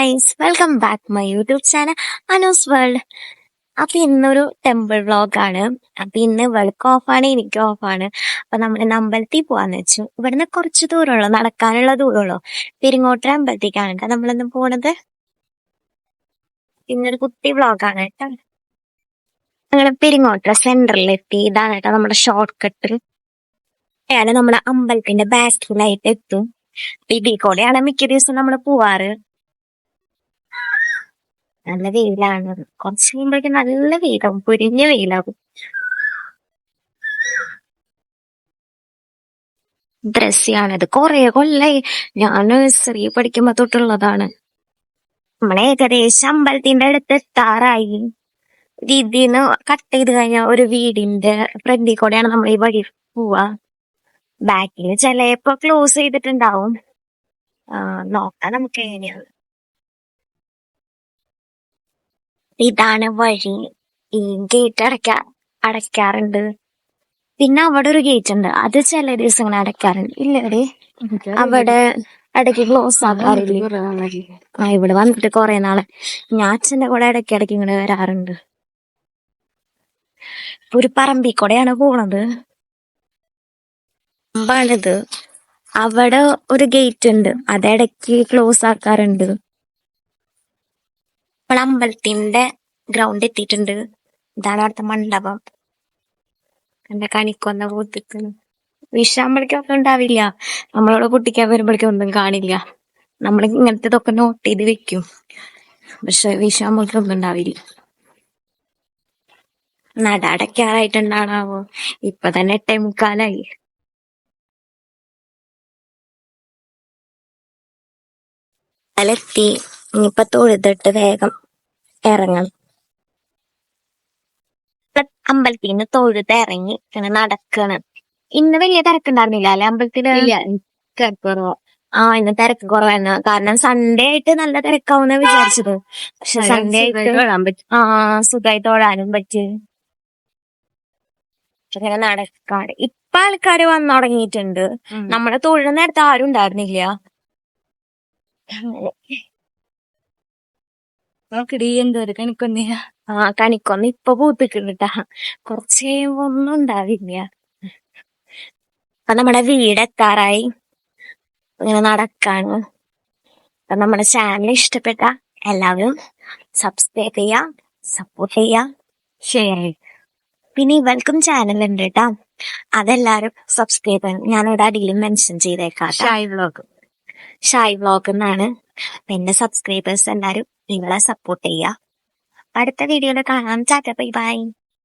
Guys welcome back my YouTube channel Anu's world അപ്പൊ ഇന്നൊരു temple വ്ളോഗാണ് അപ്പൊ ഇന്ന് വെളുക്ക് ഓഫാണ് എനിക്ക് ഓഫാണ് അപ്പൊ നമ്മൾ ഇന്ന് അമ്പലത്തിൽ പോവാന്ന് വെച്ചു. ഇവിടുന്ന് കുറച്ച് ദൂരമുള്ളൂ നടക്കാനുള്ള ദൂരമുള്ളൂ. പെരിങ്ങോട്ടര അമ്പലത്തേക്കാണ് കേട്ടോ നമ്മളിന്ന് പോണത്. ഇന്നൊരു കുട്ടി വ്ളോഗാണ് കേട്ടോ. ഞങ്ങൾ പെരിങ്ങോട്ടര സെന്ററിൽ എത്തി. ഇതാണ് കേട്ടോ നമ്മുടെ ഷോർട്ട് കട്ട് അയാൾ നമ്മുടെ അമ്പലത്തിന്റെ ബാക്കിലായിട്ട് എത്തും. ഇതിൽ കൂടെയാണ് മിക്ക ദിവസം നമ്മൾ പോവാറ്. നല്ല വെയിലാണ്. കുറച്ച് കഴിയുമ്പോഴേക്കും നല്ല വെയിലാവും പൊരിഞ്ഞ വെയിലാവും. ഡ്രസ്സിയാണത് കൊറേ കൊല്ലായി. ഞാൻ നഴ്സറി പഠിക്കുമ്പോ തൊട്ടുള്ളതാണ്. നമ്മളെ ഏകദേശം അമ്പലത്തിന്റെ അടുത്ത് എത്താറായി. രീതിന്ന് കട്ട് ചെയ്ത് കഴിഞ്ഞാൽ ഒരു വീടിന്റെ ഫ്രണ്ടിൽ കൂടെയാണ് നമ്മൾ ഈ വഴി പോവാ. ബാക്കിൽ ചിലപ്പോ ക്ലോസ് ചെയ്തിട്ടുണ്ടാവും. നോക്കാം നമുക്ക് എങ്ങനെയാണ്. ഇതാണ് വഴി ഈ ഗേറ്റ് അടയ്ക്കാ അടയ്ക്കാറുണ്ട്. പിന്നെ അവിടെ ഒരു ഗേറ്റ് ഉണ്ട്. അത് ചില ദിവസങ്ങൾ അടയ്ക്കാറുണ്ട്. ഇല്ലേ അവിടെ ഇടയ്ക്ക് ക്ലോസ് ആക്കാറില്ല. ആ ഇവിടെ വന്നിട്ട് കുറെ നാളെ. ഞാൻ അച്ഛന്റെ കൂടെ ഇടയ്ക്ക് ഇടയ്ക്ക് ഇങ്ങനെ വരാറുണ്ട്. ഒരു പറമ്പിൽ കൂടെയാണ് പോണത്. വലത് അവിടെ ഒരു ഗേറ്റ് ഉണ്ട്. അത് ഇടയ്ക്ക് ക്ലോസ് ആക്കാറുണ്ട്. ഇപ്പോൾ ഗ്രൗണ്ട് എത്തിയിട്ടുണ്ട്. ഇതാണ് അവിടുത്തെ മണ്ഡപം. എന്റെ കണിക്കൊന്ന പൂത്തിക്കുന്നു വിഷാകുമ്പോഴേക്കൊന്നും ഉണ്ടാവില്ല. നമ്മളോട് കുട്ടിക്കാൻ വരുമ്പോഴേക്കും ഒന്നും കാണില്ല. നമ്മൾ ഇങ്ങനത്തെ ഇതൊക്കെ നോട്ട് ചെയ്ത് വെക്കും. പക്ഷെ വിഷാമ്പളിക്കൊന്നും ഉണ്ടാവില്ല. നട അടയ്ക്കാറായിട്ടുണ്ടാണാവോ? ഇപ്പൊ തന്നെ എട്ടേ മുക്കാലായി. അലെത്തി ഇനിയിപ്പൊ തൊഴുതിട്ട് വേഗം ഇറങ്ങണം. അമ്പലത്തിൽ നിന്ന് തൊഴുത് ഇറങ്ങി ഇങ്ങനെ നടക്കണം. ഇന്ന് വലിയ തിരക്കുണ്ടായിരുന്നില്ല അല്ലെ അമ്പലത്തിൽ? ആ ഇന്ന് തിരക്ക് കുറവായിരുന്നു. കാരണം സൺഡേ ആയിട്ട് നല്ല തിരക്കാവുന്ന വിചാരിച്ചത്. പക്ഷെ സൺഡേ ആയിട്ട് ആ സുഖമായി തൊഴാനും പറ്റി. ഇങ്ങനെ നടക്കാട് ഇപ്പൊ ആൾക്കാര് വന്നു തുടങ്ങിയിട്ടുണ്ട്. നമ്മളെ തൊഴിൽ നേരത്തെ ആരും ഉണ്ടായിരുന്നില്ല. നോക്കടി എന്തോരം കണിക്കൊന്നിയ ആ കണിക്കൊന്ന് ഇപ്പൊ പൂത്തിക്കുന്നുട്ടാ കുറച്ച് കഴിയുമ്പോ ഒന്നും ഉണ്ടാവില്ല. അപ്പൊ നമ്മുടെ വീട് എത്താറായി. ഇങ്ങനെ നടക്കാണ്. അപ്പൊ നമ്മുടെ ചാനൽ ഇഷ്ടപ്പെട്ട എല്ലാവരും സബ്സ്ക്രൈബ് ചെയ്യാം സപ്പോർട്ട് ചെയ്യാം ഷെയർ ചെയ്യാം. പിന്നെ ഇവൾക്കും ചാനൽ ഉണ്ട് കേട്ടാ അതെല്ലാരും സബ്സ്ക്രൈബ് ചെയ്യണം ഞാനിവിടെ അടിയിൽ മെൻഷൻ ചെയ്തേക്കാം. ഷായ് വ്ളോഗ് ഷായ് വ്ളോഗ് എന്നാണ്. എന്റെ സബ്സ്ക്രൈബേഴ്സ് എല്ലാരും നിങ്ങളെ സപ്പോർട്ട് ചെയ്യുക. അടുത്ത വീഡിയോയിൽ കാണാം. ചാറ്റ ബൈ ബൈ